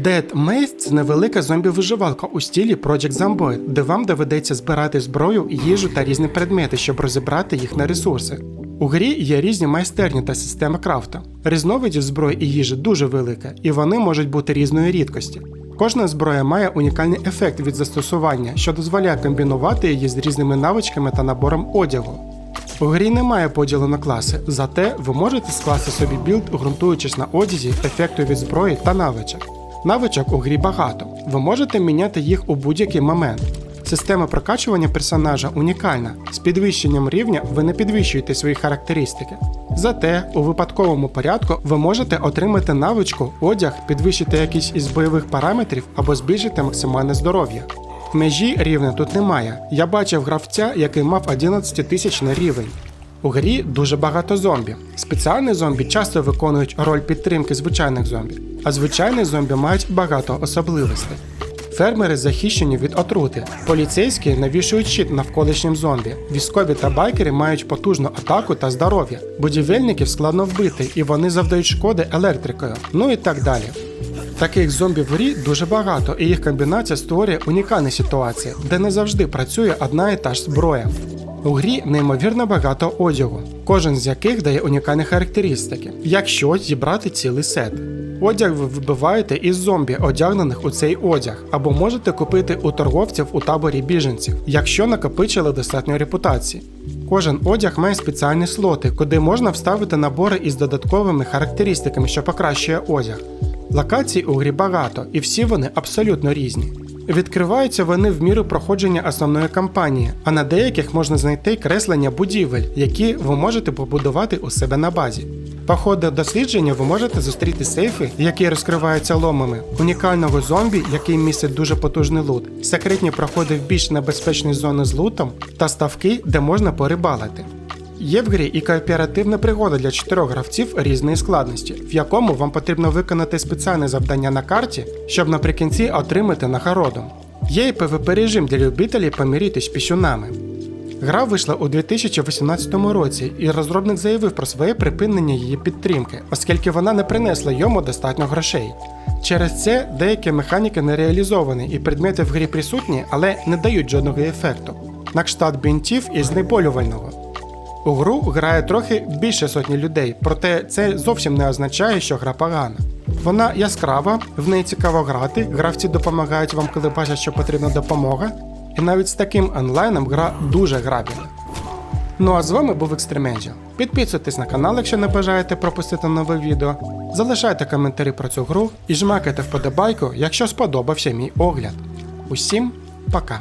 Dead Maze – це невелика зомбі-виживалка у стілі Project Zomboid, де вам доведеться збирати зброю, їжу та різні предмети, щоб розібрати їх на ресурси. У грі є різні майстерні та системи крафта. Різновидів зброї і їжі дуже велика, і вони можуть бути різної рідкості. Кожна зброя має унікальний ефект від застосування, що дозволяє комбінувати її з різними навичками та набором одягу. У грі немає поділу на класи, зате ви можете скласти собі білд, ґрунтуючись на одязі, ефекту від зброї та навичок. Навичок у грі багато, ви можете міняти їх у будь-який момент. Система прокачування персонажа унікальна. З підвищенням рівня ви не підвищуєте свої характеристики. Зате у випадковому порядку ви можете отримати навичку, одяг, підвищити якийсь із бойових параметрів або збільшити максимальне здоров'я. Межі рівня тут немає. Я бачив гравця, який мав 11 тисяч на рівень. У грі дуже багато зомбі. Спеціальні зомбі часто виконують роль підтримки звичайних зомбі, а звичайні зомбі мають багато особливостей. Фермери захищені від отрути, поліцейські навішують щит навколишнім зомбі, військові та байкери мають потужну атаку та здоров'я, будівельників складно вбити і вони завдають шкоди електрикою, ну і так далі. Таких зомбі в грі дуже багато, і їх комбінація створює унікальні ситуації, де не завжди працює одна і та ж зброя. У грі неймовірно багато одягу, кожен з яких дає унікальні характеристики, якщо зібрати цілий сет. Одяг ви вибиваєте із зомбі, одягнених у цей одяг, або можете купити у торговців у таборі біженців, якщо накопичили достатньо репутації. Кожен одяг має спеціальні слоти, куди можна вставити набори із додатковими характеристиками, що покращує одяг. Локацій у грі багато, і всі вони абсолютно різні. Відкриваються вони в міру проходження основної кампанії, а на деяких можна знайти креслення будівель, які ви можете побудувати у себе на базі. По ходу дослідження ви можете зустріти сейфи, які розкриваються ломами, унікального зомбі, який містить дуже потужний лут, секретні проходи в більш небезпечні зони з лутом та ставки, де можна порибалити. Є в грі і кооперативна пригода для чотирьох гравців різної складності, в якому вам потрібно виконати спеціальне завдання на карті, щоб наприкінці отримати нагороду. Є і PvP режим для любителів помірітись пісюнами. Гра вийшла у 2018 році, і розробник заявив про своє припинення її підтримки, оскільки вона не принесла йому достатньо грошей. Через це деякі механіки не реалізовані, і предмети в грі присутні, але не дають жодного ефекту. На кшталт бінтів і знеболювального. У гру грає трохи більше сотні людей, проте це зовсім не означає, що гра погана. Вона яскрава, в неї цікаво грати, гравці допомагають вам, коли бачать, що потрібна допомога, і навіть з таким онлайном гра дуже грабільна. Ну а з вами був Екстремеджіл. Підписуйтесь на канал, якщо не бажаєте пропустити нове відео. Залишайте коментарі про цю гру і жмакайте вподобайку, якщо сподобався мій огляд. Усім пока!